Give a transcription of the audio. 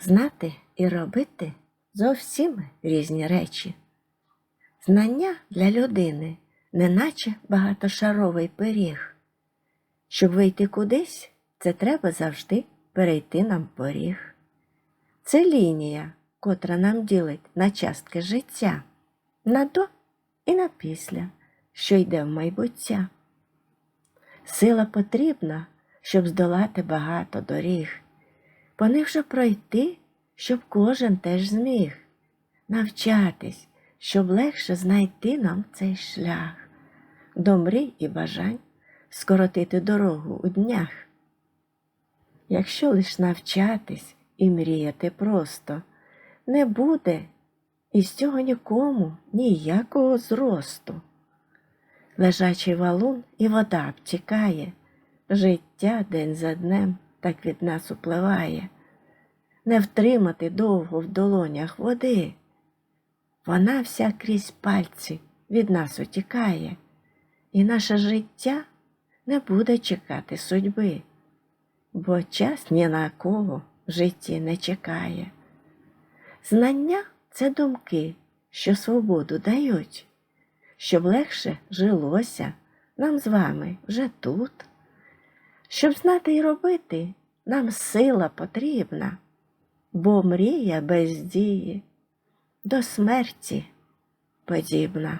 Знати і робити зовсім різні речі. Знання для людини неначе багатошаровий пиріг. Щоб вийти кудись, це треба завжди перейти нам поріг. Це лінія, котра нам ділить на частки життя, на до і на після, що йде в майбуття. Сила потрібна, щоб здолати багато доріг, по них же пройти, щоб кожен теж зміг, навчатись, щоб легше знайти нам цей шлях, до мрій і бажань скоротити дорогу у днях. Якщо лиш навчатись і мріяти просто, не буде із цього нікому ніякого зросту. Лежачий валун і вода обтікає, життя день за днем так від нас upливає. Не втримати довго в долонях води. Вона вся крізь пальці від нас утікає, і наше життя не буде чекати судьби, бо час ні на кого в житті не чекає. Знання це думки, що свободу дають, щоб легше жилося нам з вами вже тут. Щоб знати і робити, нам сила потрібна, бо мрія без дії до смерті подібна.